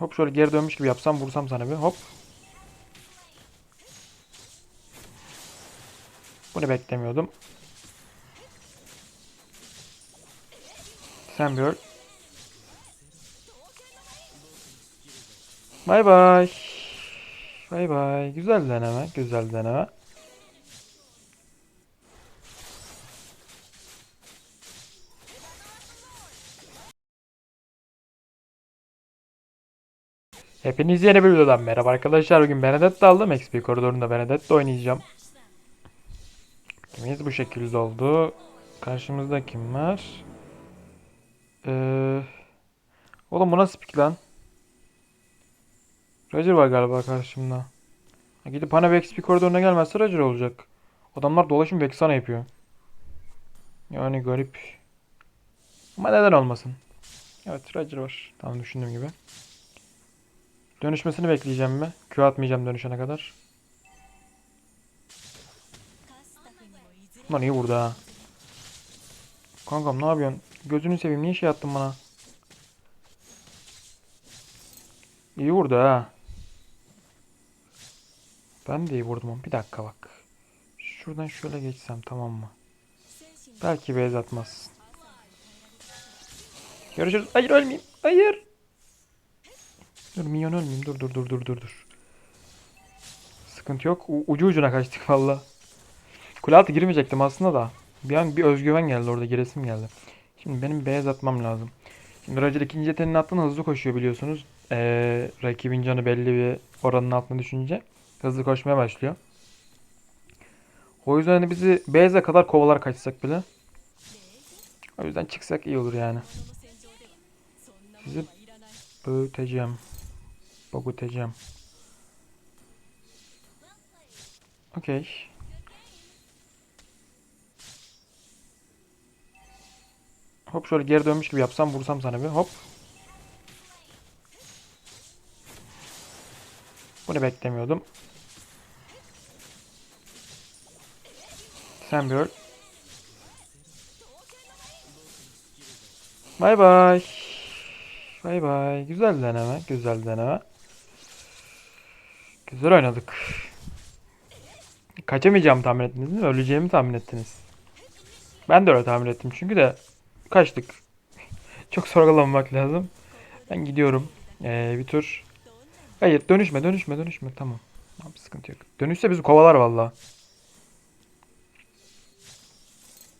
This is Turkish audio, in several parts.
Hop şöyle geri dönmüş gibi yapsam vursam sana bir hop. Bunu beklemiyordum. Sen bir öl. Bay bay. Bay bay. Güzel deneme. Güzel deneme. Hepiniz yeni bir videodan merhaba arkadaşlar. Bugün Benedetta aldım. XP koridorunda Benedetta oynayacağım. Kimiz bu şekilde oldu. Karşımızda kim var? Ee, oğlum bu nasıl pik lan? Roger var galiba karşımda. Gidip hani XP koridoruna gelmezse Roger olacak. Adamlar dolaşım Vexana yapıyor. Yani garip. Ama neden olmasın? Evet Roger var. Tam düşündüğüm gibi. Dönüşmesini bekleyeceğim mi? Q atmayacağım dönüşene kadar. Lan iyi vurdu ha. Kankam ne yapıyorsun? Gözünü seveyim niye şey attın bana? İyi vurdu ha. Ben de iyi vurdum. Bir dakika bak. Şuradan şöyle geçsem tamam mı? Belki beyaz atmaz. Görüşürüz. Hayır ölmeyeyim. Hayır. Dur minyon ölmeyeyim. Dur dur dur dur dur dur. Sıkıntı yok. U- ucu ucuna kaçtık valla. Kule altı girmeyecektim aslında da. Bir an bir özgüven geldi orada giresim geldi. Şimdi benim beyaz atmam lazım. Şimdi Roger ikinci yeteneğini attığında hızlı koşuyor biliyorsunuz. Ee, rakibin canı belli bir oranın altına düşünce hızlı koşmaya başlıyor. O yüzden hani bizi beyaza kadar kovalar kaçsak bile. O yüzden çıksak iyi olur yani. Sizi Büyüteceğim. Bakutacağım. Okey. Hop şöyle geri dönmüş gibi yapsam vursam sana bir hop. Bunu beklemiyordum. Sen bir öl. Bay bay. Bay bay. Güzel deneme. Güzel deneme. Güzel oynadık. Kaçamayacağımı tahmin ettiniz değil mi? Öleceğimi tahmin ettiniz. Ben de öyle tahmin ettim çünkü de kaçtık. Çok sorgulamamak lazım. Ben gidiyorum. Ee, bir tur. Hayır dönüşme dönüşme dönüşme tamam. Tamam sıkıntı yok. Dönüşse bizi kovalar valla.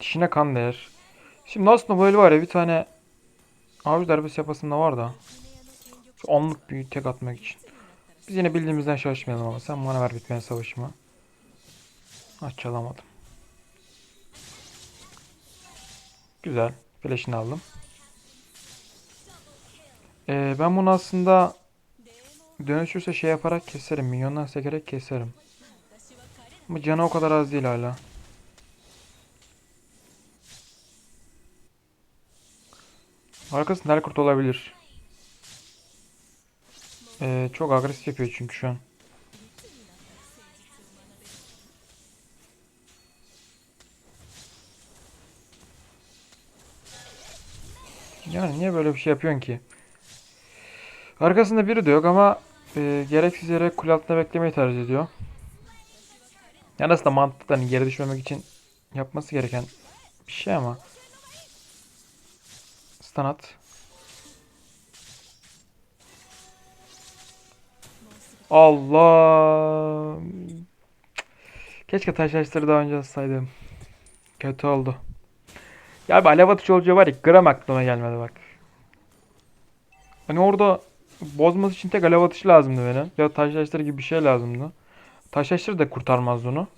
Dişine kan değer. Şimdi aslında böyle var ya bir tane Avcı darbesi yapasında var da. Şu anlık bir tek atmak için. Biz yine bildiğimizden şaşmayalım ama sen bana ver bitmeyen savaşımı. Ah çalamadım. Güzel. Flash'ını aldım. Ee, ben bunu aslında dönüşürse şey yaparak keserim. Minyondan sekerek keserim. Ama canı o kadar az değil hala. Arkasında Nelkurt olabilir. Ee, çok agresif yapıyor çünkü şu an. Yani niye böyle bir şey yapıyorsun ki? Arkasında biri de yok ama e, gereksiz yere kule altında beklemeyi tercih ediyor. Yani aslında mantıklı hani geri düşmemek için yapması gereken bir şey ama. Stun at. Allah. Keşke taşlaştırı daha önce atsaydım. Kötü oldu. Ya bir alev olacağı var ya gram aklıma gelmedi bak. Hani orada bozması için tek alev atışı lazımdı benim. Ya taşlaştırı gibi bir şey lazımdı. Taşlaştırı da kurtarmazdı onu.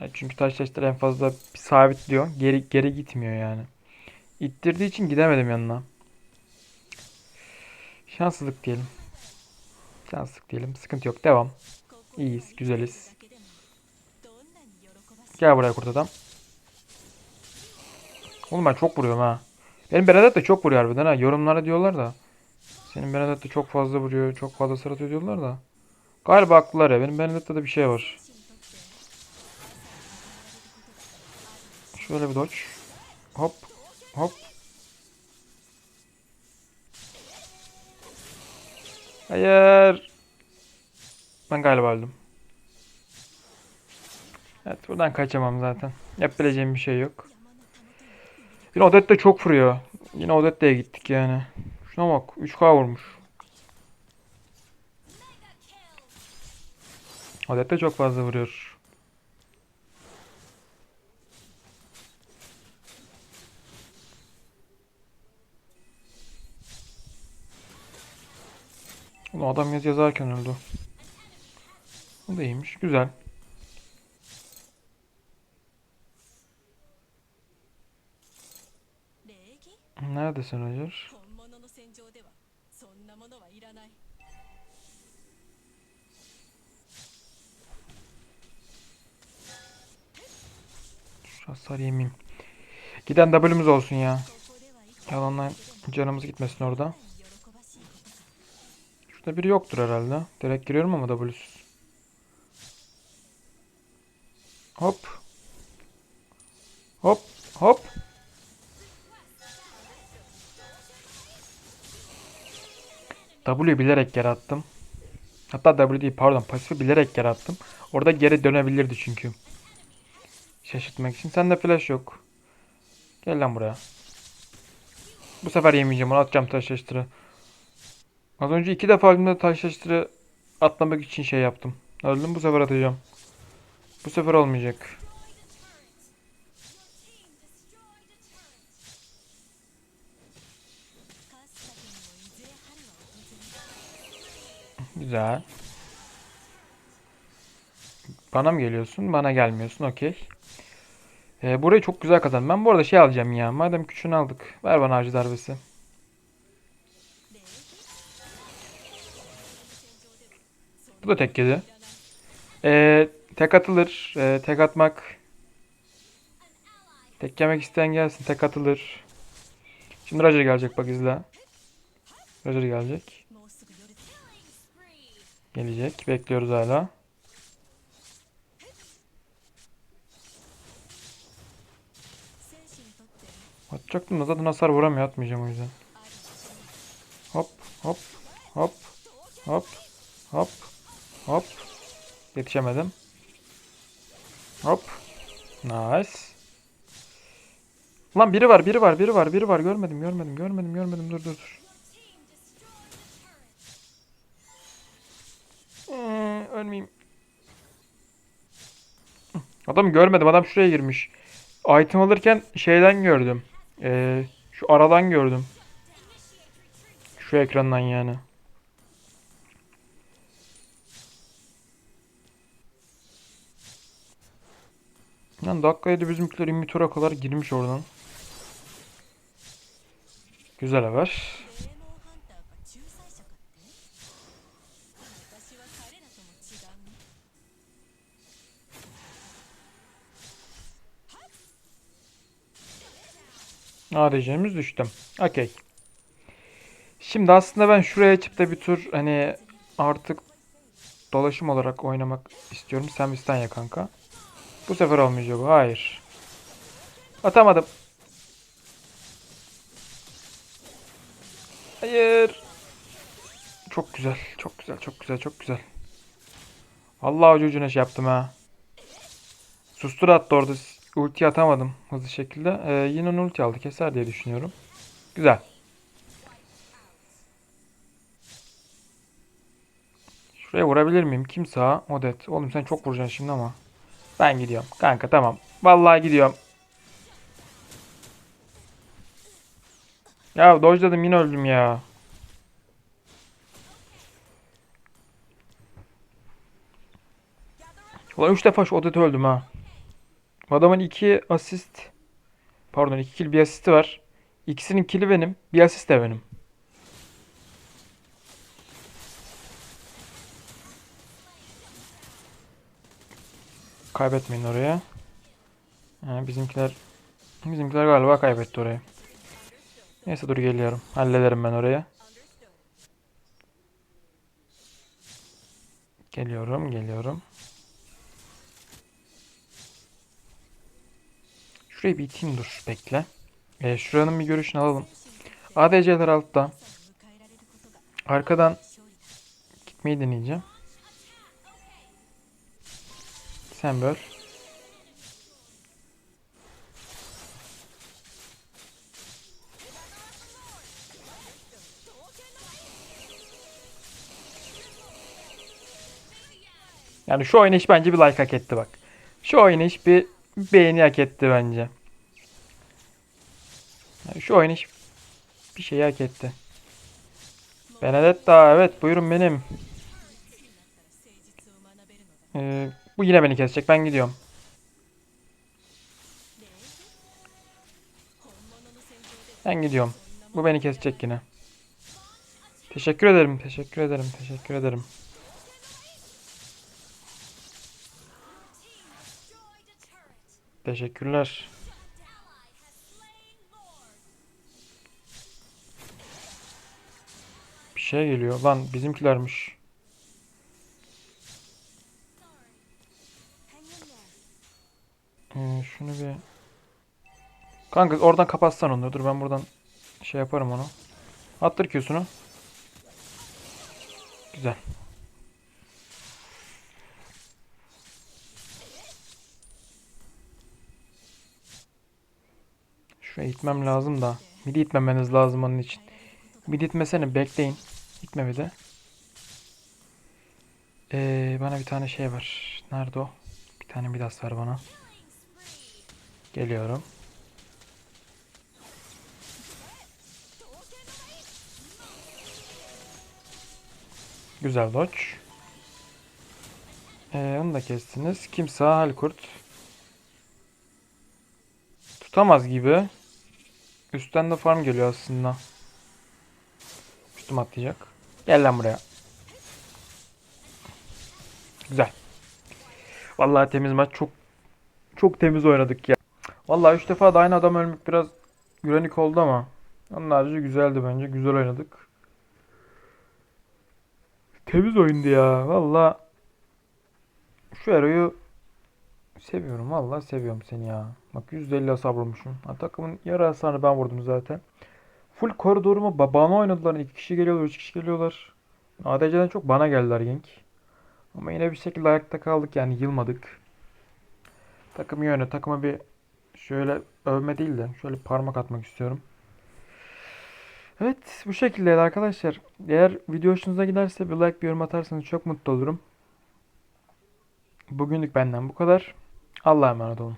Yani çünkü taşlaştırı en fazla sabitliyor. Geri geri gitmiyor yani. İttirdiği için gidemedim yanına. Şanssızlık diyelim. Şanssızlık diyelim. Sıkıntı yok. Devam. İyiyiz. Güzeliz. Gel buraya kurt adam. Oğlum ben çok vuruyorum ha. Benim Benedetta çok vuruyor harbiden ha. Yorumlara diyorlar da. Senin Benedetta çok fazla vuruyor. Çok fazla sıratıyor diyorlar da. Galiba haklılar ya. Benim Benedetta'da bir şey var. Şöyle bir dodge. Hop. Hop. Hayır. Ben galiba öldüm. Evet buradan kaçamam zaten. Yapabileceğim bir şey yok. Yine Odette de çok vuruyor. Yine Odette'ye gittik yani. Şuna bak 3K vurmuş. Odette çok fazla vuruyor. Ulan adam yaz yazarken öldü. Bu da iyiymiş. Güzel. Neredesin Roger? Hasar yemeyeyim. Giden W'miz olsun ya. Yalanla canımız gitmesin orada. Şurada biri yoktur herhalde. Direkt giriyorum ama W'suz. Hop. Hop. Hop. W bilerek yarattım. Hatta W değil pardon pasifi bilerek yarattım. Orada geri dönebilirdi çünkü. Şaşırtmak için. Sende flash yok. Gel lan buraya. Bu sefer yemeyeceğim onu atacağım taş taştırı. Az önce iki defa elimde taşlaştırı atlamak için şey yaptım. Öldüm bu sefer atacağım. Bu sefer olmayacak. Güzel. Bana mı geliyorsun? Bana gelmiyorsun. Okey. Ee, burayı çok güzel kazandım. Ben bu arada şey alacağım ya. Madem küçüğünü aldık. Ver bana avcı darbesi. Da tek yedi. Ee, tek atılır. Ee, tek atmak. Tek yemek isteyen gelsin. Tek atılır. Şimdi Roger gelecek bak izle. Roger gelecek. Gelecek. Bekliyoruz hala. Atacaktım da zaten hasar vuramıyor. Atmayacağım o yüzden. Hop hop hop hop hop hop. Yetişemedim. Hop. Nice. Lan biri var, biri var, biri var, biri var. Görmedim, görmedim, görmedim, görmedim. Dur, dur, dur. Ee, ölmeyeyim. Adamı görmedim. Adam şuraya girmiş. Item alırken şeyden gördüm. Ee, şu aradan gördüm. Şu ekrandan yani. Lan dakikaya da bizimkiler immitora kadar girmiş oradan. Güzel haber. ARC'miz düştü. Okey. Şimdi aslında ben şuraya açıp da bir tur hani artık dolaşım olarak oynamak istiyorum. Sen bizden ya kanka. Bu sefer olmayacak bu. Hayır. Atamadım. Hayır. Çok güzel. Çok güzel. Çok güzel. Çok güzel. Allah ucu ucuna şey yaptım ha. Sustur attı orada. Ulti atamadım hızlı şekilde. Ee, yine onu ulti aldı. Keser diye düşünüyorum. Güzel. Şuraya vurabilir miyim? Kim sağa? Odet. Oğlum sen çok vuracaksın şimdi ama. Ben gidiyorum. Kanka tamam. Vallahi gidiyorum. Ya dojladım yine öldüm ya. Ulan 3 defa şu Odet'e öldüm ha. Adamın 2 asist pardon 2 kill bir asisti var. İkisinin kill'i benim. Bir asist de benim. Kaybetmeyin oraya. Yani bizimkiler bizimkiler galiba kaybetti orayı. Neyse dur geliyorum. Hallederim ben oraya. Geliyorum, geliyorum. Şurayı bir iteyim dur. Bekle. E, şuranın bir görüşünü alalım. ADC'ler altta. Arkadan gitmeyi deneyeceğim. Sen böl. Yani şu oynayış bence bir like hak etti bak. Şu oynayış bir beğeni hak etti bence. Yani şu oynayış bir şeyi hak etti. Benedetta evet buyurun benim. Ee, bu yine beni kesecek. Ben gidiyorum. Ben gidiyorum. Bu beni kesecek yine. Teşekkür ederim. Teşekkür ederim. Teşekkür ederim. Teşekkürler. Bir şey geliyor. Lan bizimkilermiş. Ee, şunu bir... Kanka oradan kapatsan onları. Dur ben buradan şey yaparım onu. Attır Q'sunu. Güzel. Şuraya itmem lazım da. Midi itmemeniz lazım onun için. Midi itmesene bekleyin. İtme bir de. Ee, bana bir tane şey var. Nerede o? Bir tane Midas ver bana. Geliyorum. Güzel dodge. Ee, onu da kestiniz. Kimse Halkurt. Tutamaz gibi. Üstten de farm geliyor aslında. Üstüm atlayacak. Gel lan buraya. Güzel. Vallahi temiz maç. Çok çok temiz oynadık ya. Vallahi 3 defa da aynı adam ölmek biraz gürenik oldu ama. Onun harici güzeldi bence. Güzel oynadık. Temiz oyundu ya. Valla şu Ero'yu seviyorum. Valla seviyorum seni ya. Bak %50 hasar vurmuşum. Ha, takımın yarı hasarını ben vurdum zaten. Full koridorumu ba- bana oynadılar. İki kişi geliyorlar, üç kişi geliyorlar. ADC'den çok bana geldiler Genk. Ama yine bir şekilde ayakta kaldık yani yılmadık. Takım yönü takıma bir şöyle övme değil de şöyle parmak atmak istiyorum. Evet bu şekildeydi arkadaşlar. Eğer video hoşunuza giderse bir like bir yorum atarsanız çok mutlu olurum. Bugünlük benden bu kadar. Allah'a emanet olun.